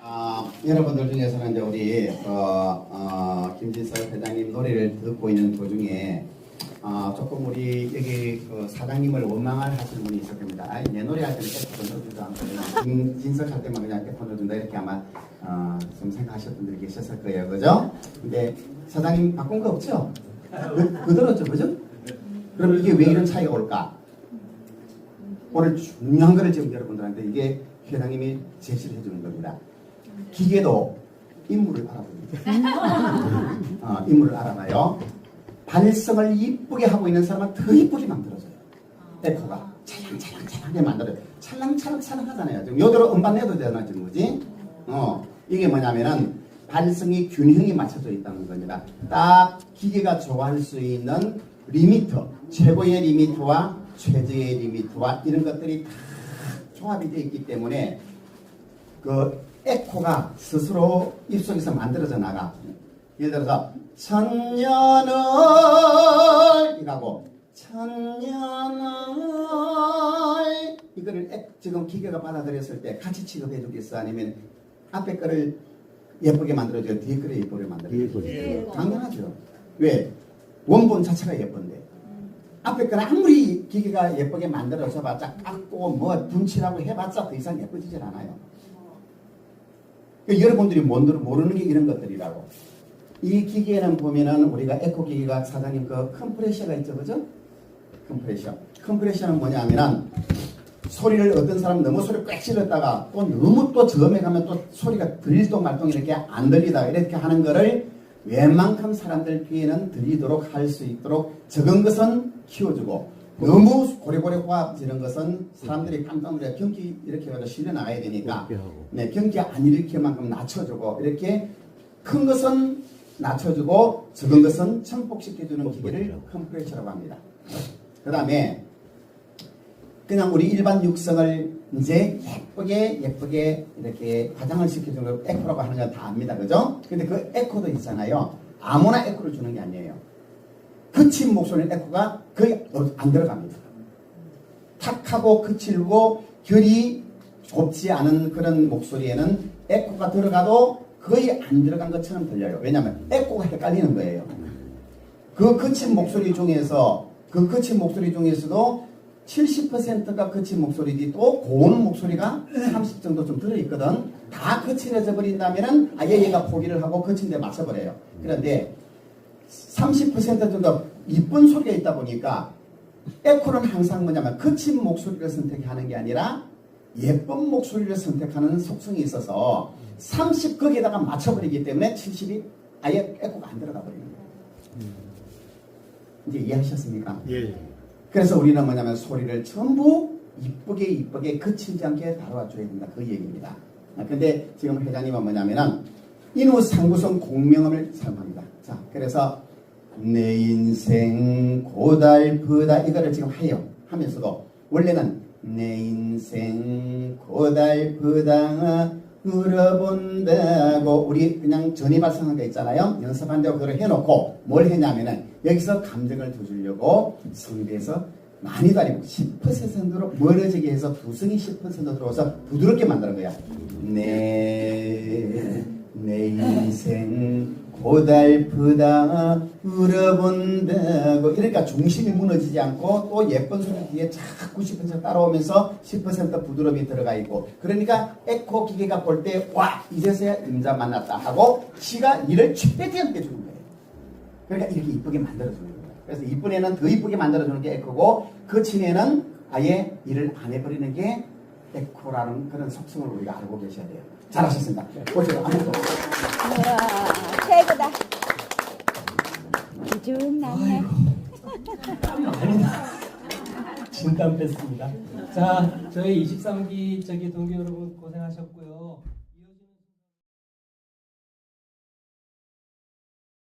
아, 여러분들 중에서는 이제 우리 어, 어, 김진석 회장님 노래를 듣고 있는 도중에 어, 조금 우리 여기 그 사장님을 원망을 하시는 분이 있을 겁니다. 아니, 내 노래 할 때는 에코 넣어주지도 않고 김진석 할 때만 그냥 에코 넣어준다 이렇게 아마 어, 좀 생각하셨던 분들이 계셨을 거예요. 그죠? 근데 사장님 바꾼 거 없죠? 그, 그대로죠. 그죠? 그럼 이게 왜 이런 차이가 올까? 오늘 중요한 거를 지금 여러분들한테 이게 회장님이 제시를 해주는 겁니다. 기계도 인물을 알아봅니다. 어, 인물을 알아봐요. 발성을 이쁘게 하고 있는 사람은 더 이쁘게 만들어줘요. 에코가 찰랑찰랑찰랑하게 만들어요. 찰랑찰랑찰랑 하잖아요. 지금 요대로 음반 내도 되잖아 지금 그지? 어, 이게 뭐냐면은 발성이 균형이 맞춰져 있다는 겁니다. 딱 기계가 좋아할 수 있는 리미터, 최고의 리미터와 최저의 리미터와 이런 것들이 다 조합이 되어 있기 때문에 그 에코가 스스로 입속에서 만들어져 나가. 예를 들어서 천년을 이거고. 천년을 이거를 에- 지금 기계가 받아들였을 때 같이 취급해 주겠어? 아니면 앞에 거를 예쁘게 만들어줘요 뒤에 거를 예쁘게 만들어줘요 거. 당연하죠. 왜? 원본 자체가 예쁜데. 앞에 거는 아무리 기계가 예쁘게 만들어서 봤자 깎고 뭐 분칠하고 해봤자 더 이상 예뻐지질 않아요 그 여러분들이 모르는 게 이런 것들이라고. 이 기계는 보면은 우리가 에코 기계가 사장님 그 컴프레셔가 있죠, 그죠? 컴프레셔. 컴프레셔는 뭐냐면은 소리를 어떤 사람 너무 소리 꽉 질렀다가 또 너무 또 저음에 가면 또 소리가 들릴동 말동 이렇게 안 들리다 이렇게 하는 거를 웬만큼 사람들 귀에는 들리도록 할 수 있도록 적은 것은 키워주고 너무 고래고래 호흡 이런 것은 사람들이 깜짝 놀래 경기 이렇게 해서 실려 나가야 되니까 네, 경기 안 일으킬 만큼 낮춰주고 이렇게 큰 것은 낮춰주고 적은 것은 청폭시켜주는 기계를 컴프레셔라고 합니다. 그 다음에 그냥 우리 일반 육성을 이제 예쁘게 예쁘게 이렇게 화장을 시켜주는 걸 에코라고 하는 건 다 압니다. 그죠? 근데 그 에코도 있잖아요. 아무나 에코를 주는 게 아니에요. 거친 목소리는 에코가 거의 안 들어갑니다. 탁하고 거칠고 결이 좁지 않은 그런 목소리에는 에코가 들어가도 거의 안 들어간 것처럼 들려요. 왜냐하면 에코가 헷갈리는 거예요. 그 거친 목소리 중에서 그 거친 목소리 중에서도 70%가 거친 목소리지 또 고운 목소리가 30 정도 좀 들어있거든. 다 거칠어져 버린다면은 아예 얘가 포기를 하고 거친 데 맞춰버려요. 그런데 30% 정도 이쁜 소리가 있다 보니까 에코는 항상 뭐냐면 거친 목소리를 선택하는 게 아니라 예쁜 목소리를 선택하는 속성이 있어서 30 거기에다가 맞춰버리기 때문에 70이 아예 에코가 안 들어가 버리는 거예요. 이제 이해하셨습니까? 예. 그래서 우리는 뭐냐면 소리를 전부 이쁘게 이쁘게 거치지 않게 다뤄줘야 된다. 그 얘기입니다. 아, 근데 지금 회장님은 뭐냐면은 인후 상구성 공명음을 사용합니다. 자, 그래서 내 인생 고달프다 이거를 지금 해요. 하면서도 원래는 내 인생 고달프다 물어본다고 우리 그냥 전이 발성한 거 있잖아요. 연습한다고 그걸 해놓고 뭘 했냐면은 여기서 감정을 더 주려고 성대에서 많이 다리고 10% 정도로 멀어지게 해서 두성이 10% 들어와서 부드럽게 만드는 거야. 내, 내 인생 고달프다 울어본다고 이러니까 중심이 무너지지 않고 또 예쁜 소리 뒤에 자꾸 10% 따라오면서 10% 부드러움이 들어가 있고 그러니까 에코 기계가 볼 때 와 이제서야 임자 만났다 하고 지가 이를 최대한게 주는 거예요. 그러니까 이렇게 이쁘게 만들어주는 거예요. 그래서 이쁜 애는 더 이쁘게 만들어주는 게 에코고 거친 애는 아예 일을 안 해버리는 게 에코라는 그런 속성을 우리가 알고 계셔야 돼요. 잘하셨습니다. 보세요. 아무도 없어요. 최고다. 기준나네. 진땀 뺐습니다. 자, 저희 23기 저기 동기 여러분 고생하셨고요.